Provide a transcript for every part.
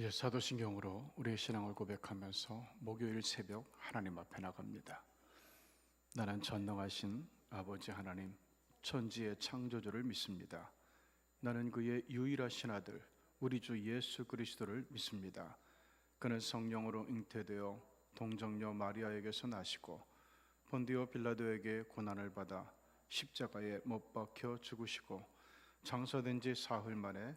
이제 사도신경으로 우리의 신앙을 고백하면서 목요일 새벽 하나님 앞에 나갑니다. 나는 전능하신 아버지 하나님, 천지의 창조주를 믿습니다. 나는 그의 유일하신 아들, 우리 주 예수 그리스도를 믿습니다. 그는 성령으로 잉태되어 동정녀 마리아에게서 나시고 본디오 빌라도에게 고난을 받아 십자가에 못 박혀 죽으시고 장사된 지 사흘 만에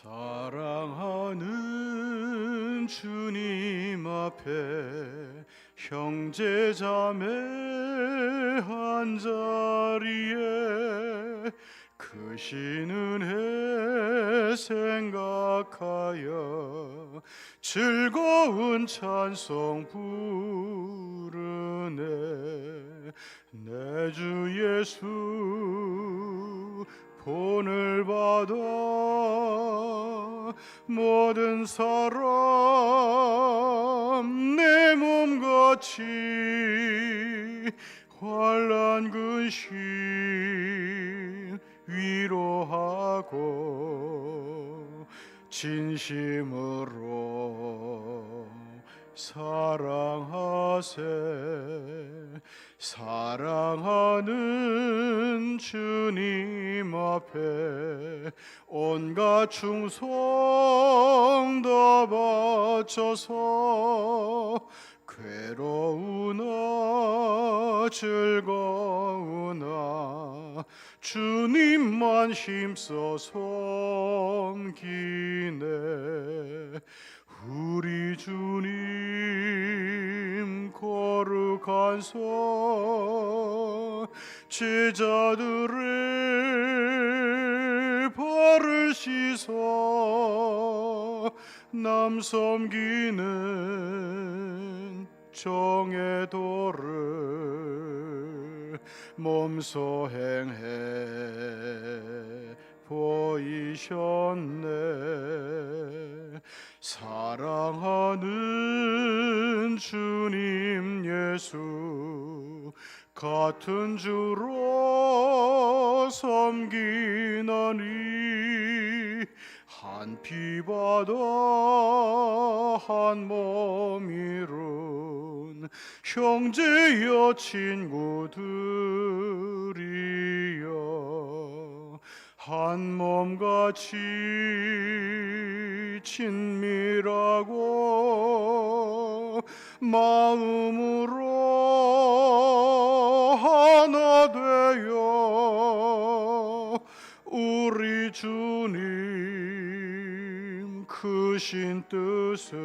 사랑하는 주님 앞에 형제 자매 한 자리에 크신 은혜 생각하여 즐거운 찬송 부르네. 내 주 예수 본을 받아 모든 사람 내 몸같이 환란 근심 위로하고 진심으로 사랑하세. 사랑하는 주님 앞에 온갖 충성 다 바쳐서 괴로우나 즐거우나 주님만 힘써 섬기네 우리 주님 거룩한서 제자들의 발을 씻어 남 섬기는 정의 도를 몸소 행해 보이셨네. 사 랑하는 주님 예수 같은 주로 섬기나니 한 피바다 한 몸이룬 형제여 친구들이여 한 몸같이 친밀하고 마음으로 하나 되어 우리 주님 크신 뜻을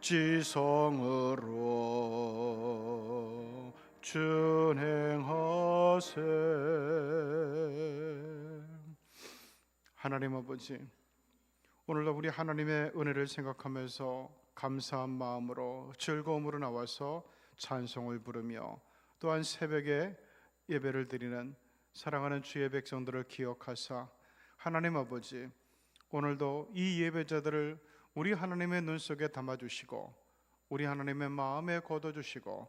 지성으로 준행하세. 하나님 아버지 오늘도 우리 하나님의 은혜를 생각하면서 감사한 마음으로 즐거움으로 나와서 찬송을 부르며 또한 새벽에 예배를 드리는 사랑하는 주의 백성들을 기억하사 하나님 아버지 오늘도 이 예배자들을 우리 하나님의 눈 속에 담아 주시고 우리 하나님의 마음에 거둬 주시고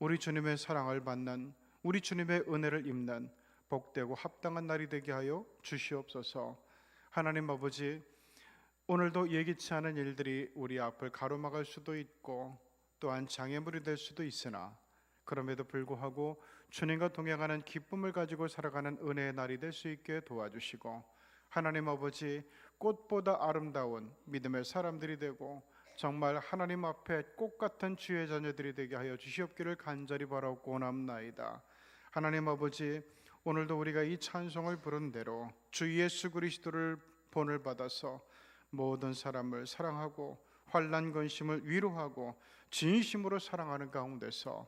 우리 주님의 사랑을 받는 우리 주님의 은혜를 입는 복되고 합당한 날이 되게 하여 주시옵소서. 하나님 아버지 오늘도 예기치 않은 일들이 우리 앞을 가로막을 수도 있고 또한 장애물이 될 수도 있으나 그럼에도 불구하고 주님과 동행하는 기쁨을 가지고 살아가는 은혜의 날이 될 수 있게 도와주시고 하나님 아버지 꽃보다 아름다운 믿음의 사람들이 되고 정말 하나님 앞에 꽃 같은 주의 자녀들이 되게 하여 주시옵기를 간절히 바라고 원합나이다. 하나님 아버지 오늘도 우리가 이 찬송을 부른 대로 주 예수 그리스도를 본을 받아서 모든 사람을 사랑하고 환난 근심을 위로하고 진심으로 사랑하는 가운데서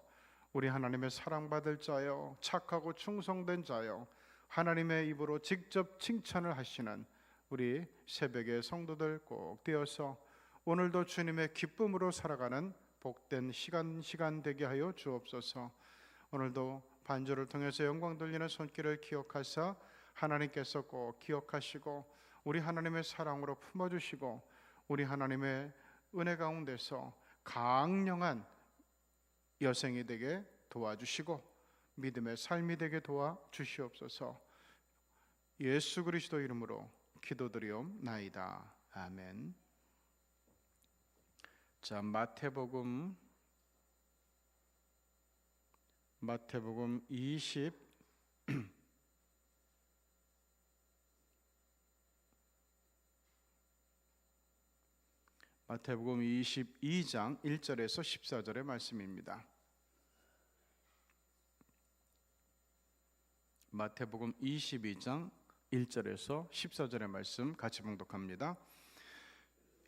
우리 하나님의 사랑받을 자여 착하고 충성된 자여 하나님의 입으로 직접 칭찬을 하시는 우리 새벽의 성도들 꼭 되어서 오늘도 주님의 기쁨으로 살아가는 복된 시간 시간 되게 하여 주옵소서. 오늘도 반주를 통해서 영광 돌리는 손길을 기억하사 하나님께서 꼭 기억하시고 우리 하나님의 사랑으로 품어주시고 우리 하나님의 은혜 가운데서 강령한 여생이 되게 도와주시고 믿음의 삶이 되게 도와 주시옵소서. 예수 그리스도 이름으로 기도드리옵나이다. 아멘. 자 마태복음 마태복음 20 마태복음 22장 1절에서 14절의 말씀입니다. 마태복음 22장 1절에서 14절의 말씀 같이 봉독합니다.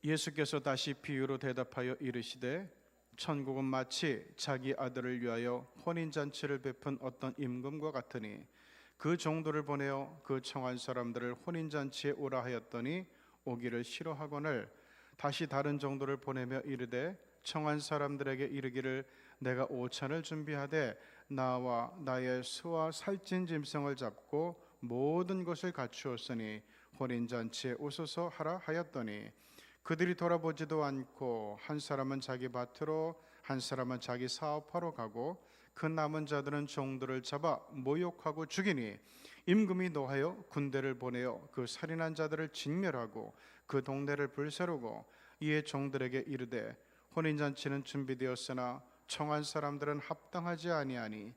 예수께서 다시 비유로 대답하여 이르시되 천국은 마치 자기 아들을 위하여 혼인 잔치를 베푼 어떤 임금과 같으니 그 종들을 보내어 그 청한 사람들을 혼인 잔치에 오라 하였더니 오기를 싫어하거늘 다시 다른 종들을 보내며 이르되 청한 사람들에게 이르기를 내가 오찬을 준비하되 나와 나의 수와 살찐 짐승을 잡고 모든 것을 갖추었으니 혼인 잔치에 오소서 하라 하였더니 그들이 돌아보지도 않고 한 사람은 자기 밭으로 한 사람은 자기 사업하러 가고 그 남은 자들은 종들을 잡아 모욕하고 죽이니 임금이 노하여 군대를 보내어 그 살인한 자들을 진멸하고 그 동네를 불사르고 이에 종들에게 이르되 혼인 잔치는 준비되었으나 청한 사람들은 합당하지 아니하니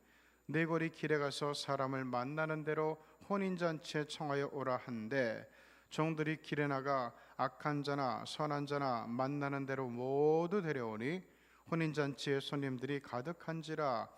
내 거리 길에 가서 사람을 만나는 대로 혼인 잔치에 청하여 오라 한데 종들이 길에 나가 악한 자나 선한 자나 만나는 대로 모두 데려오니 혼인 잔치에 손님들이 가득한지라.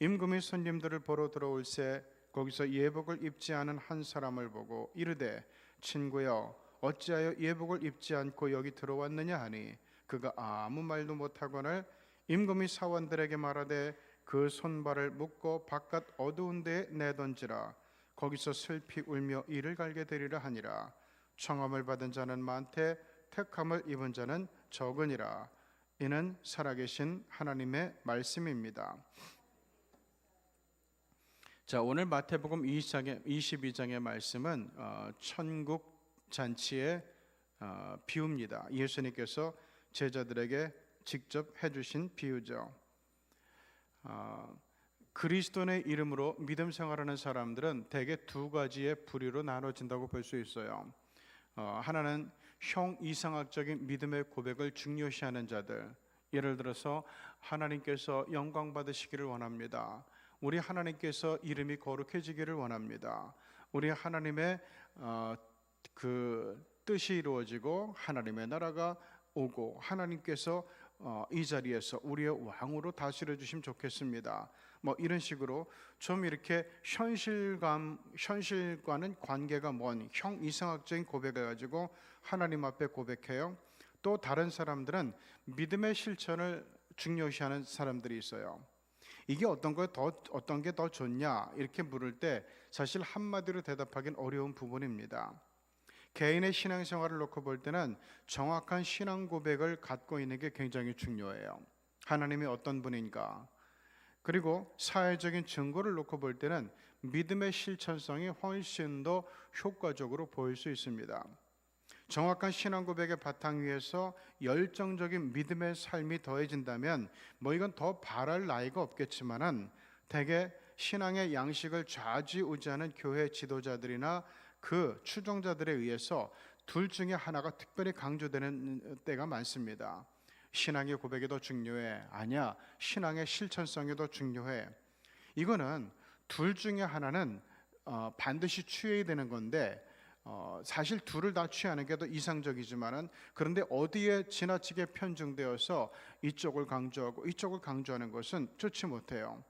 임금이 손님들을 보러 들어올새 거기서 예복을 입지 않은 한 사람을 보고 이르되 친구여 어찌하여 예복을 입지 않고 여기 들어왔느냐 하니 그가 아무 말도 못하거늘 임금이 사원들에게 말하되 그 손발을 묶고 바깥 어두운 데에 내던지라. 거기서 슬피 울며 이를 갈게 되리라 하니라. 청함을 받은 자는 많되 택함을 입은 자는 적으니라. 이는 살아계신 하나님의 말씀입니다. 자 오늘 마태복음 22장의, 22장의 말씀은 어, 천국 잔치의 어, 비유입니다. 예수님께서 제자들에게 직접 해주신 비유죠. 어, 그리스도의 이름으로 믿음 생활하는 사람들은 대개 두 가지의 부류로 나눠진다고 볼 수 있어요. 어, 하나는 형 이상학적인 믿음의 고백을 중요시하는 자들. 예를 들어서 하나님께서 영광 받으시기를 원합니다. 우리 하나님께서 이름이 거룩해지기를 원합니다. 우리 하나님의 어, 그 뜻이 이루어지고 하나님의 나라가 오고 하나님께서 어, 이 자리에서 우리의 왕으로 다스려 주시면 좋겠습니다. 뭐 이런 식으로 좀 이렇게 현실감 현실과는 관계가 먼 형 이상학적인 고백을 가지고 하나님 앞에 고백해요. 또 다른 사람들은 믿음의 실천을 중요시하는 사람들이 있어요. 이게 어떤 거더 어떤 게 더 좋냐 이렇게 물을 때 사실 한마디로 대답하기는 어려운 부분입니다. 개인의 신앙생활을 놓고 볼 때는 정확한 신앙 고백을 갖고 있는 게 굉장히 중요해요. 하나님이 어떤 분인가? 그리고 사회적인 증거를 놓고 볼 때는 믿음의 실천성이 훨씬 더 효과적으로 보일 수 있습니다. 정확한 신앙 고백의 바탕 위에서 열정적인 믿음의 삶이 더해진다면 뭐 이건 더 바랄 나이가 없겠지만은 대개 신앙의 양식을 좌지우지하는 교회 지도자들이나 그 추종자들에 의해서 둘 중에 하나가 특별히 강조되는 때가 많습니다. 신앙의 고백이 더 중요해. 아니야. 신앙의 실천성이 더 중요해. 이거는 둘 중에 하나는 어, 반드시 취해야 되는 건데 어, 사실 둘을 다 취하는 게 더 이상적이지만은 그런데 어디에 지나치게 편중되어서 이쪽을 강조하고 이쪽을 강조하는 것은 좋지 못해요.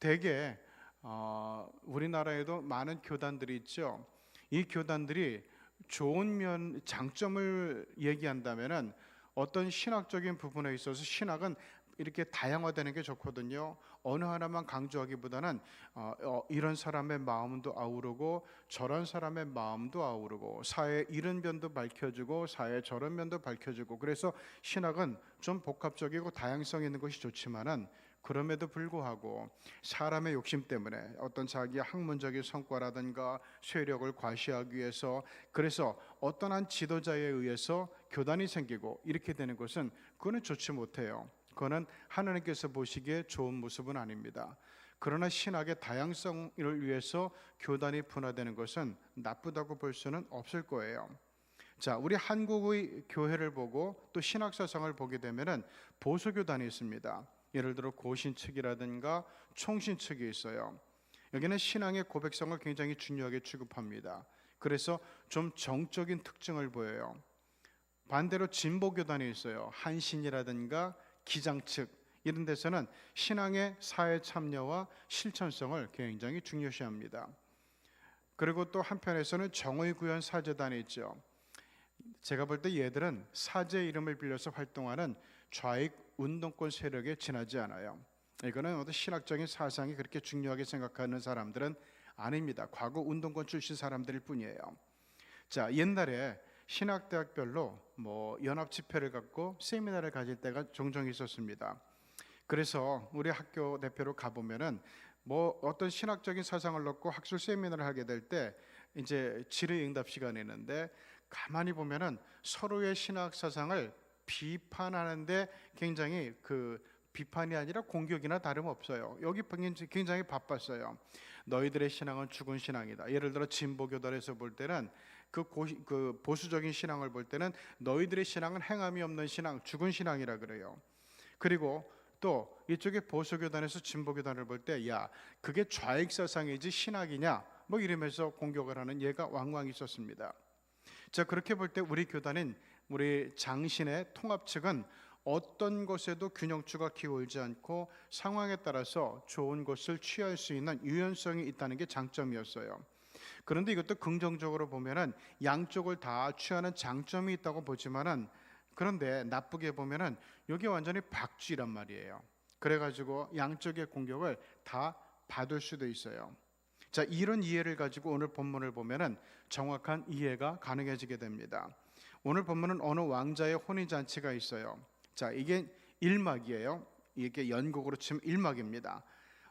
대개 어, 우리나라에도 많은 교단들이 있죠. 이 교단들이 좋은 면 장점을 얘기한다면은 어떤 신학적인 부분에 있어서 신학은 이렇게 다양화되는 게 좋거든요. 어느 하나만 강조하기보다는 어, 어, 이런 사람의 마음도 아우르고 저런 사람의 마음도 아우르고 사회 이런 면도 밝혀주고 사회 저런 면도 밝혀주고 그래서 신학은 좀 복합적이고 다양성 있는 것이 좋지만은 그럼에도 불구하고 사람의 욕심 때문에 어떤 자기의 학문적인 성과라든가 세력을 과시하기 위해서 그래서 어떤 한 지도자에 의해서 교단이 생기고 이렇게 되는 것은 그거는 좋지 못해요. 그거는 하나님께서 보시기에 좋은 모습은 아닙니다. 그러나 신학의 다양성을 위해서 교단이 분화되는 것은 나쁘다고 볼 수는 없을 거예요. 자, 우리 한국의 교회를 보고 또 신학 사상을 보게 되면은 보수 교단이 있습니다. 예를 들어 고신 측이라든가 총신 측이 있어요. 여기는 신앙의 고백성을 굉장히 중요하게 취급합니다. 그래서 좀 정적인 특징을 보여요. 반대로 진보 교단이 있어요. 한신이라든가 기장 측 이런 데서는 신앙의 사회 참여와 실천성을 굉장히 중요시합니다. 그리고 또 한편에서는 정의 구현 사제단이 있죠. 제가 볼 때 얘들은 사제 이름을 빌려서 활동하는 좌익 운동권 세력에 지나지 않아요. 이거는 어떤 신학적인 사상이 그렇게 중요하게 생각하는 사람들은 아닙니다. 과거 운동권 출신 사람들일 뿐이에요. 자, 옛날에 신학대학별로 뭐 연합 집회를 갖고 세미나를 가질 때가 종종 있었습니다. 그래서 우리 학교 대표로 가 보면은 뭐 어떤 신학적인 사상을 놓고 학술 세미나를 하게 될 때 이제 질의 응답 시간이 있는데 가만히 보면은 서로의 신학 사상을 비판하는데 굉장히 그 비판이 아니라 공격이나 다름없어요. 여기 굉장히 바빴어요. 너희들의 신앙은 죽은 신앙이다. 예를 들어 진보교단에서 볼 때는 그, 고, 그 보수적인 신앙을 볼 때는 너희들의 신앙은 행함이 없는 신앙, 죽은 신앙이라 그래요. 그리고 또 이쪽에 보수교단에서 진보교단을 볼 때 야 그게 좌익 사상이지 신학이냐 뭐 이러면서 공격을 하는 예가 왕왕 있었습니다. 자 그렇게 볼 때 우리 교단인 우리 장신의 통합 측은 어떤 것에도 균형추가 기울지 않고 상황에 따라서 좋은 것을 취할 수 있는 유연성이 있다는 게 장점이었어요. 그런데 이것도 긍정적으로 보면은 양쪽을 다 취하는 장점이 있다고 보지만은 그런데 나쁘게 보면은 여기 완전히 박쥐란 말이에요. 그래가지고 양쪽의 공격을 다 받을 수도 있어요. 자 이런 이해를 가지고 오늘 본문을 보면은 정확한 이해가 가능해지게 됩니다. 오늘 본문은 어느 왕자의 혼인 잔치가 있어요. 자 이게 1막이에요. 이게 연극으로 치면 1막입니다.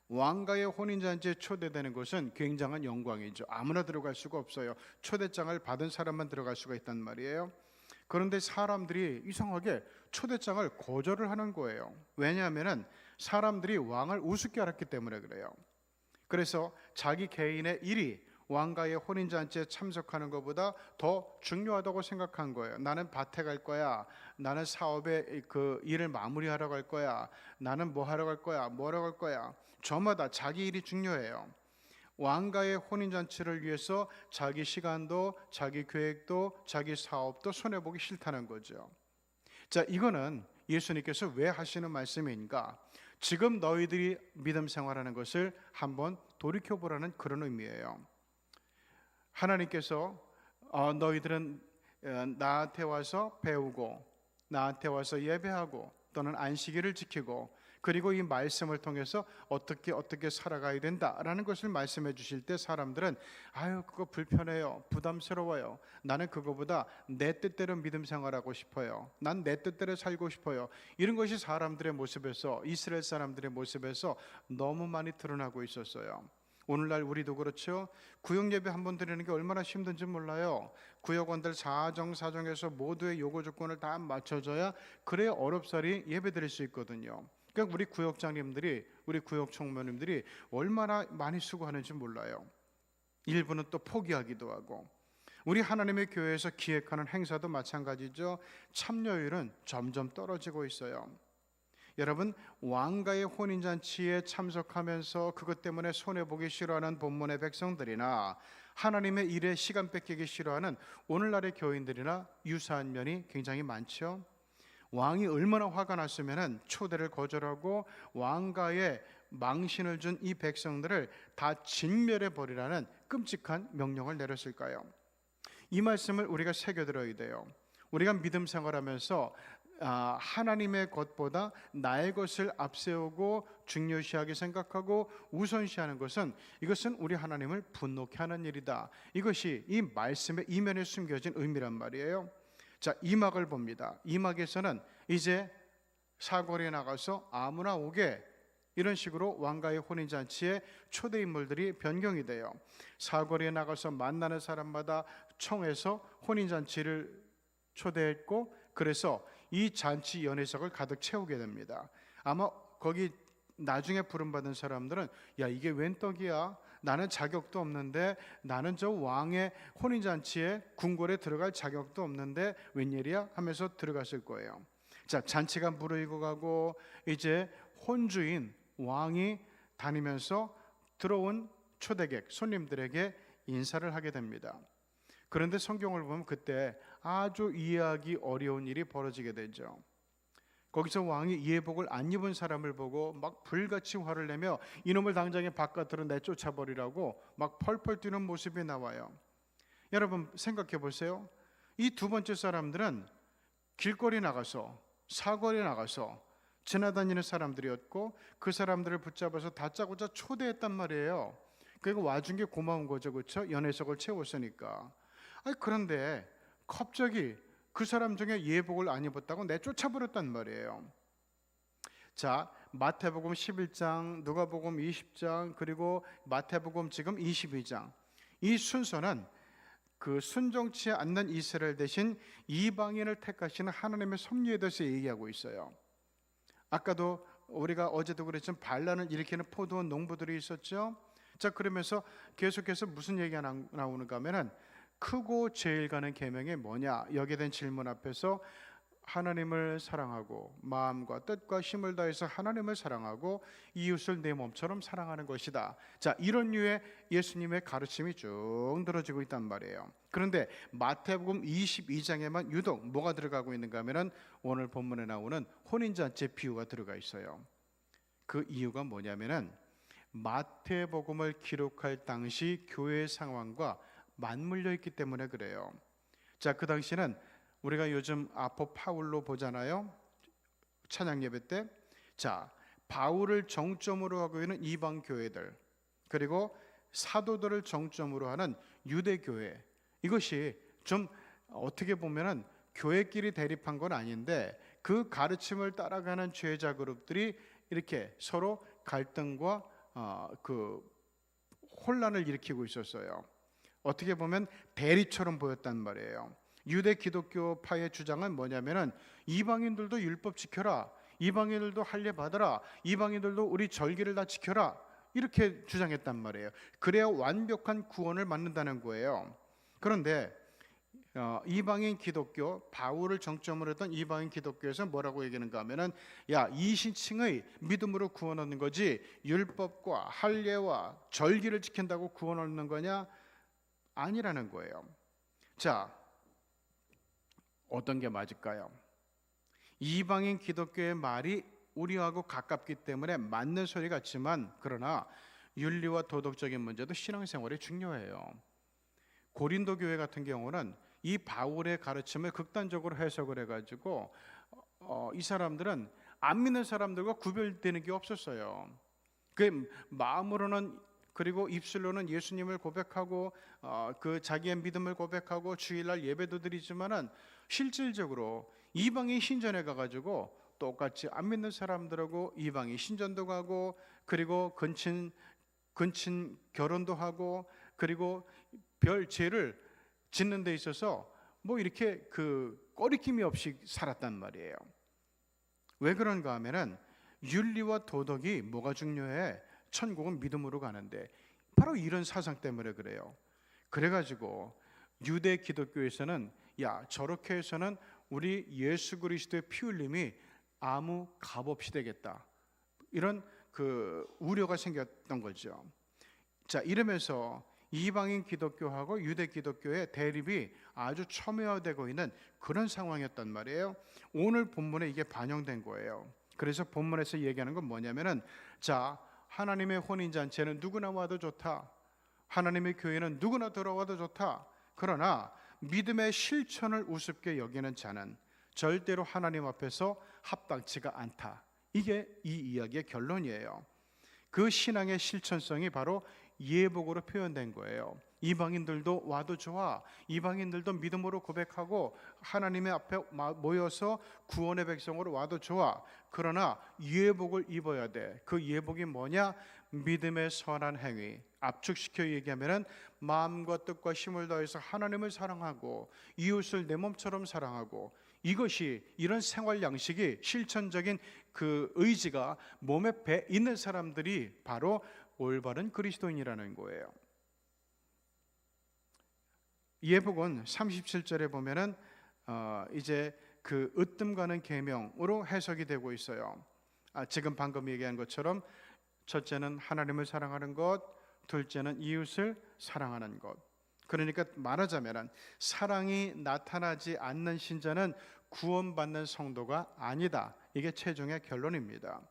왕가의 혼인 잔치에 초대되는 것은 굉장한 영광이죠. 아무나 들어갈 수가 없어요. 초대장을 받은 사람만 들어갈 수가 있단 말이에요. 그런데 사람들이 이상하게 초대장을 거절을 하는 거예요. 왜냐하면은 사람들이 왕을 우습게 알았기 때문에 그래요. 그래서 자기 개인의 일이 왕가의 혼인 잔치에 참석하는 것보다 더 중요하다고 생각한 거예요. 나는 밭에 갈 거야. 나는 사업에 그 일을 마무리하러 갈 거야. 나는 뭐 하러 갈 거야. 뭐하러 갈 거야. 저마다 자기 일이 중요해요. 왕가의 혼인 잔치를 위해서 자기 시간도 자기 계획도 자기 사업도 손해 보기 싫다는 거죠. 자, 이거는 예수님께서 왜 하시는 말씀인가? 지금 너희들이 믿음 생활하는 것을 한번 돌이켜 보라는 그런 의미예요. 하나님께서 어, 너희들은 어, 나한테 와서 배우고 나한테 와서 예배하고 또는 안식일을 지키고 그리고 이 말씀을 통해서 어떻게 어떻게 살아가야 된다라는 것을 말씀해 주실 때 사람들은 아유 그거 불편해요 부담스러워요. 나는 그거보다 내 뜻대로 믿음 생활하고 싶어요. 난 내 뜻대로 살고 싶어요. 이런 것이 사람들의 모습에서 이스라엘 사람들의 모습에서 너무 많이 드러나고 있었어요. 오늘날 우리도 그렇죠. 구역 예배 한 번 드리는 게 얼마나 힘든지 몰라요. 구역원들 사정 사정에서 모두의 요구 조건을 다 맞춰줘야 그래야 어렵사리 예배 드릴 수 있거든요. 그러니까 우리 구역장님들이 우리 구역 총무님들이 얼마나 많이 수고하는지 몰라요. 일부는 또 포기하기도 하고 우리 하나님의 교회에서 기획하는 행사도 마찬가지죠. 참여율은 점점 떨어지고 있어요. 여러분 왕가의 혼인잔치에 참석하면서 그것 때문에 손해 보기 싫어하는 본문의 백성들이나 하나님의 일에 시간 뺏기기 싫어하는 오늘날의 교인들이나 유사한 면이 굉장히 많죠. 왕이 얼마나 화가 났으면은 초대를 거절하고 왕가에 망신을 준 이 백성들을 다 진멸해 버리라는 끔찍한 명령을 내렸을까요? 이 말씀을 우리가 새겨 들어야 돼요. 우리가 믿음 생활하면서 아, 하나님의 것보다 나의 것을 앞세우고 중요시하게 생각하고 우선시하는 것은 이것은 우리 하나님을 분노케 하는 일이다. 이것이 이 말씀의 이면에 숨겨진 의미란 말이에요. 자, 이막을 봅니다. 이막에서는 이제 사거리에 나가서 아무나 오게 이런 식으로 왕가의 혼인 잔치에 초대 인물들이 변경이 돼요. 사거리에 나가서 만나는 사람마다 청해서 혼인 잔치를 초대했고 그래서 이 잔치 연회석을 가득 채우게 됩니다. 아마 거기 나중에 부름 받은 사람들은 야 이게 웬 떡이야? 나는 자격도 없는데 나는 저 왕의 혼인 잔치에 궁궐에 들어갈 자격도 없는데 웬일이야? 하면서 들어갔을 거예요. 자 잔치가 무르익어 가고 이제 혼주인 왕이 다니면서 들어온 초대객 손님들에게 인사를 하게 됩니다. 그런데 성경을 보면 그때 아주 이해하기 어려운 일이 벌어지게 되죠. 거기서 왕이 이해복을 안 입은 사람을 보고 막 불같이 화를 내며 이놈을 당장에 바깥으로 내쫓아 버리라고 막 펄펄 뛰는 모습이 나와요. 여러분 생각해 보세요. 이 두 번째 사람들은 길거리 나가서 사거리 나가서 지나다니는 사람들이었고 그 사람들을 붙잡아서 다짜고짜 초대했단 말이에요. 그리고 와준 게 고마운 거죠, 그렇죠? 연회석을 채웠으니까. 아니 그런데 갑자기 그 사람 중에 예복을 안 입었다고 내쫓아 버렸단 말이에요. 자, 마태복음 11장, 누가복음 20장, 그리고 마태복음 지금 22장. 이 순서는 그 순종치 않는 이스라엘 대신 이방인을 택하시는 하나님의 섭리에 대해서 얘기하고 있어요. 아까도 우리가 어제도 그랬지만 반란을 일으키는 포도원 농부들이 있었죠. 자 그러면서 계속해서 무슨 얘기가 나- 나오는가 하면은 크고 제일 가는 계명이 뭐냐 여기에 대한 질문 앞에서 하나님을 사랑하고 마음과 뜻과 힘을 다해서 하나님을 사랑하고 이웃을 내 몸처럼 사랑하는 것이다. 자 이런 류의 예수님의 가르침이 쭉 들어지고 있단 말이에요. 그런데 마태복음 22장에만 유독 뭐가 들어가고 있는가 하면은 오늘 본문에 나오는 혼인잔치 비유가 들어가 있어요. 그 이유가 뭐냐면은 마태복음을 기록할 당시 교회 상황과 맞물려 있기 때문에 그래요. 자, 그 당시는 우리가 요즘 아포 파울로 보잖아요. 찬양 예배 때. 자, 바울을 정점으로 하고 있는 이방 교회들 그리고 사도들을 정점으로 하는 유대 교회 이것이 좀 어떻게 보면은 교회끼리 대립한 건 아닌데 그 가르침을 따라가는 죄자 그룹들이 이렇게 서로 갈등과 어, 그 혼란을 일으키고 있었어요. 어떻게 보면 대리처럼 보였단 말이에요. 유대 기독교파의 주장은 뭐냐면은 이방인들도 율법 지켜라. 이방인들도 할례 받아라. 이방인들도 우리 절기를 다 지켜라. 이렇게 주장했단 말이에요. 그래야 완벽한 구원을 받는다는 거예요. 그런데 어, 이방인 기독교 바울을 정점으로 했던 이방인 기독교에서 뭐라고 얘기하는가 하면은 야 이신층의 믿음으로 구원 얻는 거지 율법과 할례와 절기를 지킨다고 구원 얻는 거냐 아니라는 거예요. 자 어떤 게 맞을까요? 이방인 기독교의 말이 우리하고 가깝기 때문에 맞는 소리 같지만 그러나 윤리와 도덕적인 문제도 신앙생활이 중요해요. 고린도 교회 같은 경우는 이 바울의 가르침을 극단적으로 해석을 해가지고 어, 이 사람들은 안 믿는 사람들과 구별되는 게 없었어요. 그 마음으로는 그리고 입술로는 예수님을 고백하고 어, 그 자기의 믿음을 고백하고 주일날 예배도 드리지만은 실질적으로 이방인 신전에 가가지고 똑같이 안 믿는 사람들하고 이방인 신전도 가고 그리고 근친 근친 결혼도 하고 그리고 별 죄를 짓는 데 있어서 뭐 이렇게 그 꺼리낌이 없이 살았단 말이에요. 왜 그런가 하면은 윤리와 도덕이 뭐가 중요해? 천국은 믿음으로 가는데 바로 이런 사상 때문에 그래요. 그래가지고 유대 기독교에서는 야 저렇게 해서는 우리 예수 그리스도의 피 흘림이 아무 값 없이 되겠다. 이런 그 우려가 생겼던 거죠. 자 이러면서 이방인 기독교하고 유대 기독교의 대립이 아주 첨예화되고 있는 그런 상황이었단 말이에요. 오늘 본문에 이게 반영된 거예요. 그래서 본문에서 얘기하는 건 뭐냐면은 자 하나님의 혼인 잔치에는 누구나 와도 좋다. 하나님의 교회는 누구나 들어와도 좋다. 그러나 믿음의 실천을 우습게 여기는 자는 절대로 하나님 앞에서 합당치가 않다. 이게 이 이야기의 결론이에요. 그 신앙의 실천성이 바로 예복으로 표현된 거예요. 이방인들도 와도 좋아. 이방인들도 믿음으로 고백하고 하나님의 앞에 마- 모여서 구원의 백성으로 와도 좋아. 그러나 예복을 입어야 돼. 그 예복이 뭐냐? 믿음의 선한 행위. 압축시켜 얘기하면은 마음과 뜻과 힘을 다해서 하나님을 사랑하고 이웃을 내 몸처럼 사랑하고 이것이 이런 생활 양식이 실천적인 그 의지가 몸에 배 있는 사람들이 바로 올바른 그리스도인이라는 거예요. 예복은 37절에 보면은 어, 이제 그 으뜸 가는 계명으로 해석이 되고 있어요. 아, 지금 방금 얘기한 것처럼 첫째는 하나님을 사랑하는 것, 둘째는 이웃을 사랑하는 것. 그러니까 말하자면은 사랑이 나타나지 않는 신자는 구원받는 성도가 아니다. 이게 최종의 결론입니다.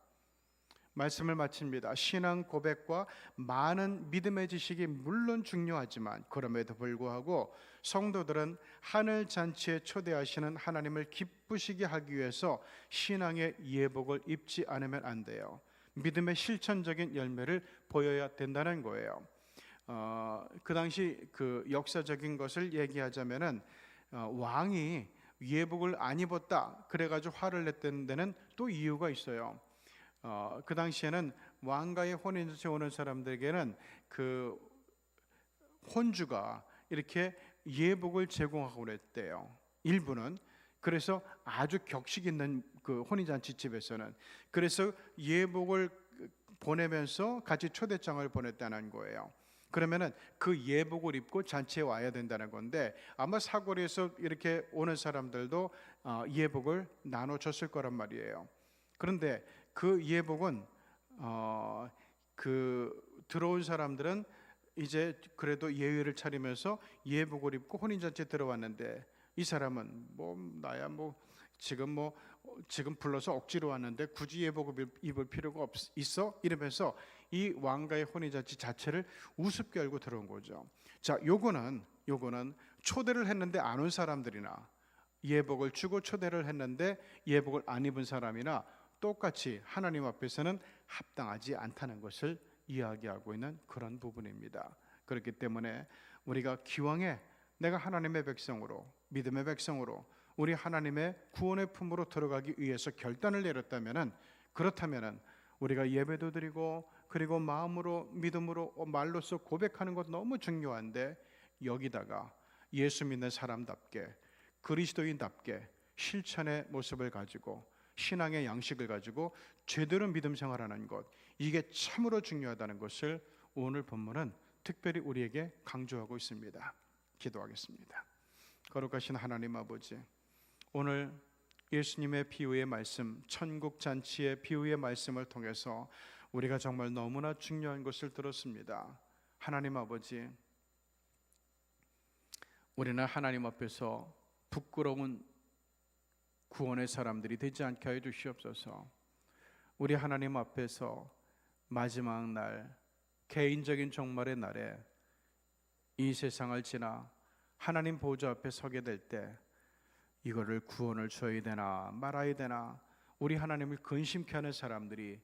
말씀을 마칩니다. 신앙 고백과 많은 믿음의 지식이 물론 중요하지만 그럼에도 불구하고 성도들은 하늘 잔치에 초대하시는 하나님을 기쁘시게 하기 위해서 신앙의 예복을 입지 않으면 안 돼요. 믿음의 실천적인 열매를 보여야 된다는 거예요. 어, 그 당시 그 역사적인 것을 얘기하자면은 어, 왕이 예복을 안 입었다 그래가지고 화를 냈던 데는 또 이유가 있어요. 어, 그 당시에는 왕가의 혼인잔치 오는 사람들에게는 그 혼주가 이렇게 예복을 제공하고 그랬대요. 일부는 그래서 아주 격식 있는 그 혼인잔치 집에서는 그래서 예복을 보내면서 같이 초대장을 보냈다는 거예요. 그러면은 그 예복을 입고 잔치에 와야 된다는 건데 아마 사거리에서 이렇게 오는 사람들도 어, 예복을 나눠 줬을 거란 말이에요. 그런데 그 예복은 어, 그 들어온 사람들은 이제 그래도 예의를 차리면서 예복을 입고 혼인잔치에 들어왔는데 이 사람은 뭐 나야 뭐 지금 뭐 지금 불러서 억지로 왔는데 굳이 예복을 입을 필요가 없, 있어 이러면서 이 왕가의 혼인잔치 자체를 우습게 알고 들어온 거죠. 자, 요거는 요거는 초대를 했는데 안 온 사람들이나 예복을 주고 초대를 했는데 예복을 안 입은 사람이나 똑같이 하나님 앞에서는 합당하지 않다는 것을 이야기하고 있는 그런 부분입니다. 그렇기 때문에 우리가 기왕에 내가 하나님의 백성으로 믿음의 백성으로 우리 하나님의 구원의 품으로 들어가기 위해서 결단을 내렸다면은 그렇다면은 우리가 예배도 드리고 그리고 마음으로 믿음으로 말로써 고백하는 것 너무 중요한데 여기다가 예수 믿는 사람답게 그리스도인답게 실천의 모습을 가지고 신앙의 양식을 가지고 제대로 믿음 생활하는 것 이게 참으로 중요하다는 것을 오늘 본문은 특별히 우리에게 강조하고 있습니다. 기도하겠습니다. 거룩하신 하나님 아버지 오늘 예수님의 비유의 말씀 천국 잔치의 비유의 말씀을 통해서 우리가 정말 너무나 중요한 것을 들었습니다. 하나님 아버지 우리는 하나님 앞에서 부끄러운 구원의 사람들이 되지 않게 하여 주시옵소서. 우리 하나님 앞에서 마지막 날 개인적인 종말의 날에 이 세상을 지나 하나님 보좌 앞에 서게 될 때 이거를 구원을 줘야 되나 말아야 되나 우리 하나님을 근심케 하는 사람들이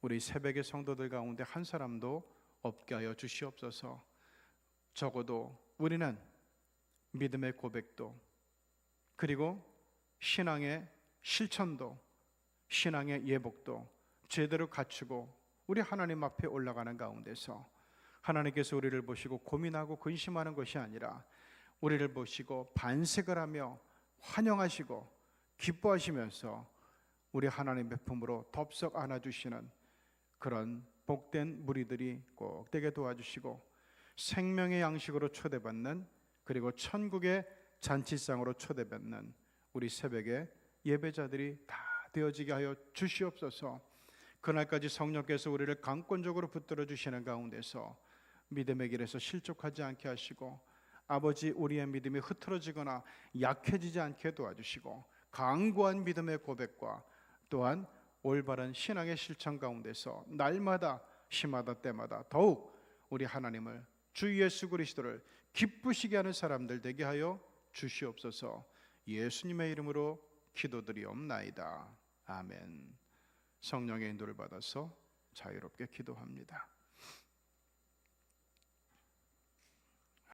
우리 새벽의 성도들 가운데 한 사람도 없게 하여 주시옵소서. 적어도 우리는 믿음의 고백도 그리고 신앙의 실천도 신앙의 예복도 제대로 갖추고 우리 하나님 앞에 올라가는 가운데서 하나님께서 우리를 보시고 고민하고 근심하는 것이 아니라 우리를 보시고 반색을 하며 환영하시고 기뻐하시면서 우리 하나님 배품으로 덥석 안아주시는 그런 복된 무리들이 꼭 되게 도와주시고 생명의 양식으로 초대받는 그리고 천국의 잔치상으로 초대받는 우리 새벽에 예배자들이 다 되어지게 하여 주시옵소서. 그날까지 성령께서 우리를 강권적으로 붙들어 주시는 가운데서 믿음의 길에서 실족하지 않게 하시고 아버지 우리의 믿음이 흐트러지거나 약해지지 않게 도와주시고 강구한 믿음의 고백과 또한 올바른 신앙의 실천 가운데서 날마다 시마다 때마다 더욱 우리 하나님을 주 예수 그리스도를 기쁘시게 하는 사람들 되게 하여 주시옵소서. 예수님의 이름으로 기도드리옵나이다. 아멘. 성령의 인도를 받아서 자유롭게 기도합니다.